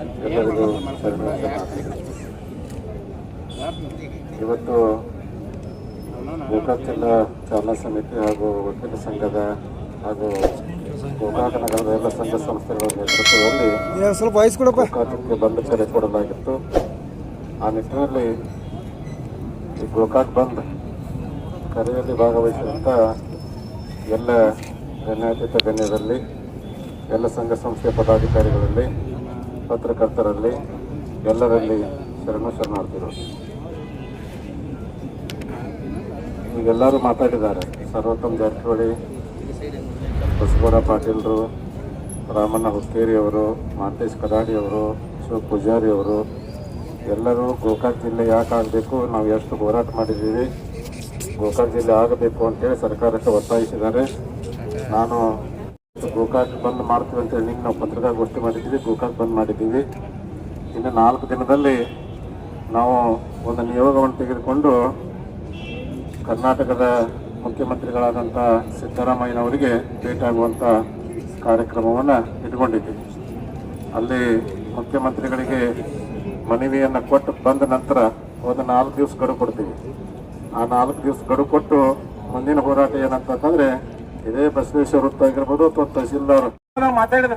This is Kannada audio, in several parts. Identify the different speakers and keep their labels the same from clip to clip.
Speaker 1: ಎಲ್ಲರಿಗೂ ಇವತ್ತು ಗೋಕಾಕ್ ಜಿಲ್ಲಾ ಚಾಲನಾ ಸಮಿತಿ ಹಾಗೂ ವಕೀಲ ಸಂಘದ ಹಾಗೂ ಗೋಕಾಕ ನಗರದ ಎಲ್ಲ ಸಂಘ ಸಂಸ್ಥೆಗಳ ನೇತೃತ್ವದಲ್ಲಿ ಗೋಕಾಕಕ್ಕೆ ಬಂದ್ ಕರೆ ಕೊಡಲಾಗಿತ್ತು. ಆ ನಿಟ್ಟಿನಲ್ಲಿ ಈ ಗೋಕಾಕ್ ಬಂದ್ ಕರೆಯಲ್ಲಿ ಭಾಗವಹಿಸಿದಂಥ ಎಲ್ಲ ಗಣ್ಯಾತೀತ ಗಣ್ಯರಲ್ಲಿ ಎಲ್ಲ ಸಂಘ ಸಂಸ್ಥೆಯ ಪದಾಧಿಕಾರಿಗಳಲ್ಲಿ ಪತ್ರಕರ್ತರಲ್ಲಿ ಎಲ್ಲರಲ್ಲಿ ಶರಣ ಶರಣಾರ್ಥಿಗಳು ಈಗೆಲ್ಲರೂ ಮಾತಾಡಿದ್ದಾರೆ. ಸರ್ವೋತ್ತಮ್ ಜಾರಕಿಹೊಳಿ ಬಸವರ ಪಾಟೀಲರು, ರಾಮಣ್ಣ ಹುಕ್ಕೇರಿ ಅವರು, ಮಾಂತೇಶ್ ಕದಾಡಿ ಅವರು ಶಿವ ಪೂಜಾರಿ ಅವರು, ಎಲ್ಲರೂ ಗೋಕಾಕ್ ಜಿಲ್ಲೆ ಯಾಕೆ ಆಗಬೇಕು? ನಾವು ಎಷ್ಟು ಹೋರಾಟ ಮಾಡಿದ್ದೀವಿ? ಗೋಕಾಕ್ ಜಿಲ್ಲೆ ಆಗಬೇಕು ಅಂತೇಳಿ ಸರ್ಕಾರಕ್ಕೆ ಒತ್ತಾಯಿಸಿದ್ದಾರೆ. ನಾನು ಗೋಕಾಕ್ ಬಂದ್ ಮಾಡ್ತೀವಿ ಅಂತ ಹೇಳಿ ನಾವು ಪತ್ರಿಕಾಗೋಷ್ಠಿ ಮಾಡಿದ್ದೀವಿ. ಗೋಕಾಕ್ ಬಂದ್ ಮಾಡಿದ್ದೀವಿ. ಇನ್ನು ನಾಲ್ಕು ದಿನದಲ್ಲಿ ನಾವು ಒಂದು ನಿಯೋಗವನ್ನು ತೆಗೆದುಕೊಂಡು ಕರ್ನಾಟಕದ ಮುಖ್ಯಮಂತ್ರಿಗಳಾದಂಥ ಸಿದ್ದರಾಮಯ್ಯನವರಿಗೆ ಭೇಟಿಯಾಗುವಂಥ ಕಾರ್ಯಕ್ರಮವನ್ನು ಇಟ್ಕೊಂಡಿದ್ದೀವಿ. ಅಲ್ಲಿ ಮುಖ್ಯಮಂತ್ರಿಗಳಿಗೆ ಮನವಿಯನ್ನು ಕೊಟ್ಟು ಬಂದ ನಂತರ ಒಂದು ನಾಲ್ಕು ದಿವಸ ಗಡು ಕೊಡ್ತೀವಿ. ಆ ನಾಲ್ಕು ದಿವಸ ಗಡು ಕೊಟ್ಟು ಮುಂದಿನ ಹೋರಾಟ ಏನಂತಂದ್ರೆ ಇದೇ ಬಸವೇಶ್ವರ ವೃತ್ತ ಆಗಿರ್ಬೋದು ಅಥವಾ ತಹಸೀಲ್ದಾರ್
Speaker 2: ನಾವು ಮಾತಾಡಿದ್ರು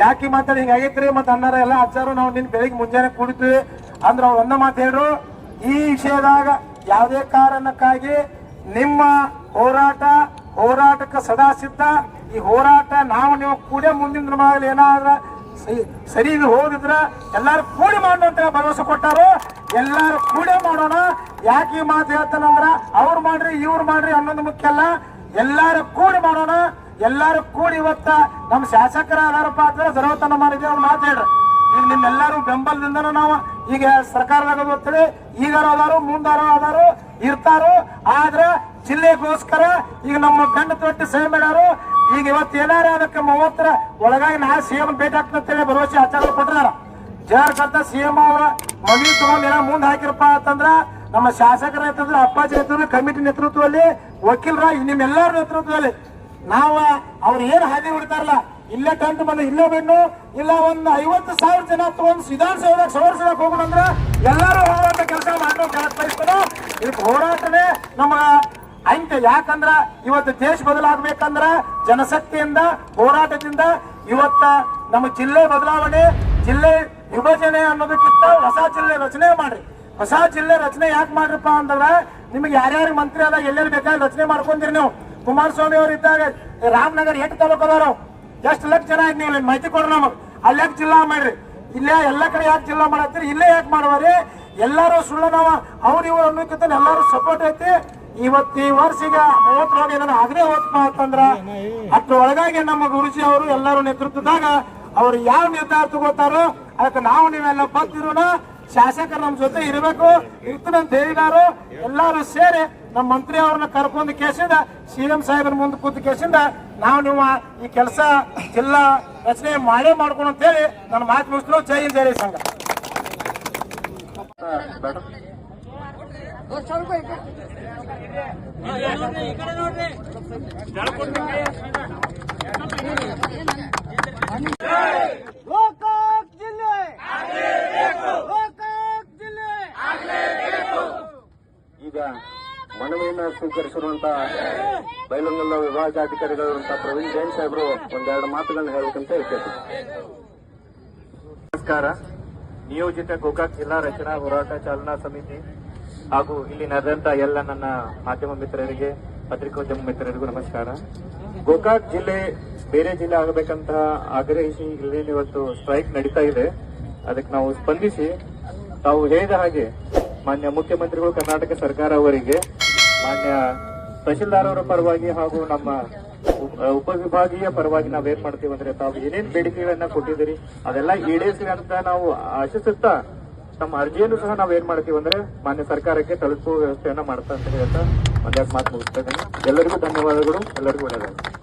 Speaker 2: ಯಾಕೆ ಮಾತಾಡಿ? ಹಿಂಗ ಮತ್ತೆ ಅನ್ನಾರ ಎಲ್ಲ ಹಚ್ಚಾರು ನಾವು ನಿನ್ ಬೆಳಿಗ್ಗೆ ಮುಂಜಾನೆ ಕುಡಿತೀವಿ ಅಂದ್ರೆ ಅವ್ರು ಒಂದ ಮಾತು ಹೇಳ್ರು. ಈ ವಿಷಯದಾಗ ಯಾವುದೇ ಕಾರಣಕ್ಕಾಗಿ ನಿಮ್ಮ ಹೋರಾಟ, ಹೋರಾಟಕ್ಕೆ ಸದಾ ಸಿದ್ಧ. ಈ ಹೋರಾಟ ನಾವು ನೀವು ಕೂಡ ಮುಂದಿನ ದಿನಗಳಲ್ಲಿ ಏನಾದ್ರ ಸರಿ ಹೋಗಿದ್ರ ಎಲ್ಲಾರು ಕೂಡಿ ಅಂತ ಭರವಸೆ ಕೊಟ್ಟಾರು. ಎಲ್ಲಾರು ಕೂಡಿ ಮಾಡೋಣ. ಯಾಕೆ ಈ ಮಾತು ಹೇಳ್ತಾನಂದ್ರ ಅವ್ರು ಮಾಡ್ರಿ, ಇವ್ರು ಮಾಡ್ರಿ ಅನ್ನೋದು ಮುಖ್ಯ ಅಲ್ಲ. ಎಲ್ಲಾರು ಕೂಡಿ ಮಾಡೋಣ, ಎಲ್ಲಾರು ಕೂಡಿ ಇವತ್ತ ನಮ್ಮ ಶಾಸಕರ ಅದಾರಪ್ಪ ಅಂದ್ರೆ ಸರ್ವತನ ಮಾಡಿದ್ರೆ ಅವ್ರು ಹೇಳ್ರಿ. ಈಗ ನಿಮ್ಮೆಲ್ಲರೂ ಬೆಂಬಲದಿಂದನೂ ನಾವು ಈಗ ಸರ್ಕಾರದಾಗ ಗೊತ್ತಿದೆ ಈಗಾರು ಅದಾರು, ಮುಂದಾರು ಅದಾರು, ಇರ್ತಾರು. ಆದ್ರ ಜಿಲ್ಲೆಗೋಸ್ಕರ ಈಗ ನಮ್ಮ ಗಂಡ ತೊಟ್ಟಿ ಸೇವೆ ಮಾಡ್ಯಾರು. ಈಗ ಇವತ್ತು ಏನಾರ ಅದಕ್ಕೆ ಮೂವತ್ತರ ಒಳಗಾಗಿ ನಾ ಸಿಎಂ ಭೇಟಿ ಆಗ್ತಂತೇಳಿ ಭರವಸೆ ಆಚಾರ ಕೊಟ್ಟಿದಾರ ಜಾರ್ಖಂಡ ಸಿಎಂ ಅವರ ಮನವಿ ತಗೊಂಡ್ ಏನೋ ಮುಂದೆ ಹಾಕಿರಪ್ಪ ಅಂತಂದ್ರ ನಮ್ಮ ಶಾಸಕರ ನೇತೃತ್ವ ಅಪ್ಪಾಜಿ ನೇತೃತ್ವ ಕಮಿಟಿ ನೇತೃತ್ವದಲ್ಲಿ, ವಕೀಲರ, ನಿಮ್ಮೆಲ್ಲರ ನೇತೃತ್ವದಲ್ಲಿ ನಾವು, ಅವ್ರು ಏನ್ ಹಾದಿ ಹೊಡಿತಾರಲ್ಲ, ಇಲ್ಲೇ ಟೆಂಟ್ ಬಂದು, ಇಲ್ಲೇ ಬೆಣ್ಣು ಇಲ್ಲ ಒಂದ್ ಐವತ್ತು ಸಾವಿರ ಜನ ತಗೊಂಡು ವಿಧಾನಸೌಧಕ್ಕೆ ಸವರ್ಸಕ್ ಹೋಗೋಣ ಅಂದ್ರ ಎಲ್ಲರೂ ಹೋಗುವಂತ ಕೆಲಸ ಮಾಡೋ ಬಯಸ್ತಾರ ಇದಕ್ಕೆ ಹೋರಾಟನೇ ನಮ್ಮ ಅಂತ್ಯ. ಯಾಕಂದ್ರ ಇವತ್ತು ದೇಶ ಬದಲಾಗಬೇಕಂದ್ರ ಜನಶಕ್ತಿಯಿಂದ ಹೋರಾಟದಿಂದ ಇವತ್ತ ನಮ್ಮ ಜಿಲ್ಲೆ ಬದಲಾವಣೆ, ಜಿಲ್ಲೆ ವಿಭಜನೆ ಅನ್ನೋದಕ್ಕಿಂತ ಹೊಸ ಜಿಲ್ಲೆ ರಚನೆ ಮಾಡ್ರಿ ಹೊಸ ಜಿಲ್ಲೆ ರಚನೆ ಯಾಕೆ ಮಾಡ್ರಪ್ಪ ಅಂತಂದ್ರೆ ನಿಮ್ಗೆ ಯಾರ್ಯಾರು ಮಂತ್ರಿ ಆದಾಗ ಎಲ್ಲೆಲ್ಲಿ ಬೇಕಾದ್ರೆ ರಚನೆ ಮಾಡ್ಕೊಂಡಿರಿ ನೀವು. ಕುಮಾರಸ್ವಾಮಿ ಅವ್ರು ಇದ್ದಾಗ ರಾಮನಗರ ಎಷ್ಟು ತಾಲೂಕು ಅದಾರ ಎಷ್ಟು ಲಕ್ಷ ಜನ ಆಯ್ತು ನೀವು ಮಾಹಿತಿ ಕೊಡ್ರಿ ನಮಗೆ. ಅಲ್ಲಿ ಯಾಕೆ ಜಿಲ್ಲಾ ಮಾಡ್ರಿ? ಇಲ್ಲೇ ಎಲ್ಲ ಕಡೆ ಯಾಕೆ ಜಿಲ್ಲಾ ಮಾಡತ್ತೀರಿ? ಇಲ್ಲೇ ಯಾಕೆ ಮಾಡುವರಿ? ಎಲ್ಲರೂ ಸುಳ್ಳು ನಾವು ಅವ್ರು ಇವ್ರು ಅನ್ನೋಕ್ಕಿಂತ ಎಲ್ಲರೂ ಸಪೋರ್ಟ್ ಐತಿ. ಇವತ್ತು ಈ ವರ್ಷ ಈಗ ಮೂವತ್ತರೊಳಗೆ ಏನಾರ ಆಗದೆ ಹೋತ್ಪ ಅಂತಂದ್ರ ಅಷ್ಟ್ರೊಳಗಾಗಿ ನಮ್ಮ ಗುರುಜಿ ಅವರು ಎಲ್ಲರೂ ನೇತೃತ್ವದಾಗ ಅವ್ರು ಯಾವ ನಿರ್ಧಾರ ತಗೋತಾರೋ, ಅದಕ್ಕೆ ನಾವು ನೀವೆಲ್ಲ ಬಂದಿರೋಣ. ಶಾಸಕರು ನಮ್ಮ ಜೊತೆ ಇರಬೇಕು. ಇರ್ತದಂತ ಹೇಳಿದಾರು. ಎಲ್ಲರೂ ಸೇರಿ ನಮ್ಮ ಮಂತ್ರಿ ಅವ್ರನ್ನ ಕರ್ಕೊಂಡು ಕೇಸಿಂದ ಸಿಎಂ ಸಾಹೇಬರ ಮುಂದೆ ಕೂತು ಕೇಸಿಂದ, ನಾವು ನೀವು ಈ ಕೆಲಸ ಜಿಲ್ಲಾ ರಚನೆ ಮಾಡೇ ಮಾಡ್ಕೊಂಡು ಅಂತ ಹೇಳಿ ನನ್ನ ಮಾತು ಮುಗಿಸ್ಲು. ಜೈ ಹಿಂದ್ ಹೇಳಿ ಸಂಘ
Speaker 3: ಜಿಲ್ಲೆ ಗೋಕಾಕ್ ಜಿಲ್ಲೆ
Speaker 1: ಈಗ ಮನವಿಯನ್ನು ಸ್ವೀಕರಿಸಿರುವಂತ ಬೈಲಂಗಲ್ಲ ವಿಭಾಗಾಧಿಕಾರಿಗಳಿರುವಂತಹ ಪ್ರವೀಣ್ ಜೈನ್ ಸಾಹೇಬರು ಒಂದೆರಡು ಮಾತುಗಳನ್ನು ಹೇಳಬೇಕಂತ ಹೇಳ್ತೇವೆ
Speaker 4: ನಮಸ್ಕಾರ. ನಿಯೋಜಿತ ಗೋಕಾಕ್ ಜಿಲ್ಲಾ ರಚನಾ ಹೋರಾಟ ಚಾಲನಾ ಸಮಿತಿ ಹಾಗೂ ಇಲ್ಲಿ ನಡೆದಂತ ಎಲ್ಲ ನನ್ನ ಮಾಧ್ಯಮ ಮಿತ್ರರಿಗೆ, ಪತ್ರಿಕೋದ್ಯಮ ಮಿತ್ರರಿಗೂ ನಮಸ್ಕಾರ. ಗೋಕಾಕ್ ಜಿಲ್ಲೆ ಬೇರೆ ಜಿಲ್ಲೆ ಆಗಬೇಕಂತ ಆಗ್ರಹಿಸಿ ಇಲ್ಲಿ ಇವತ್ತು ಸ್ಟ್ರೈಕ್ ನಡೀತಾ ಇದೆ. ಅದಕ್ಕೆ ನಾವು ಸ್ಪಂದಿಸಿ ತಾವು ಹೇಳಿದ ಹಾಗೆ ಮಾನ್ಯ ಮುಖ್ಯಮಂತ್ರಿಗಳು, ಕರ್ನಾಟಕ ಸರ್ಕಾರ ಅವರಿಗೆ ಮಾನ್ಯ ತಹಶೀಲ್ದಾರ್ ಅವರ ಪರವಾಗಿ ಹಾಗೂ ನಮ್ಮ ಉಪ- ಉಪವಿಭಾಗೀಯ ಪರವಾಗಿ ನಾವೇನ್ ಮಾಡ್ತೀವಿ ಅಂದ್ರೆ ತಾವು ಏನೇನ್ ಬೇಡಿಕೆಗಳನ್ನ ಕೊಟ್ಟಿದ್ದೀರಿ, ಅದೆಲ್ಲ ಈಡೇರಿಸಿ ಅಂತ ನಾವು ಆಶಿಸುತ್ತಾ ನಮ್ಮ ಅರ್ಜಿಯನ್ನು ಸಹ ನಾವೇನ್ ಮಾಡ್ತೀವಿ ಅಂದ್ರೆ ಮಾನ್ಯ ಸರ್ಕಾರಕ್ಕೆ ತಲುಪುವ ವ್ಯವಸ್ಥೆಯನ್ನ ಮಾಡ್ತಾ ಅಂತ ಹೇಳ್ತಾ ಒಂದೆರಡು ಮಾತು ಮುಗಿಸ್ತಾ ಇದ್ದೀನಿ. ಎಲ್ಲರಿಗೂ ಧನ್ಯವಾದಗಳು. ಎಲ್ಲರಿಗೂ ಒಳ್ಳೆಯದಾಗಲಿ.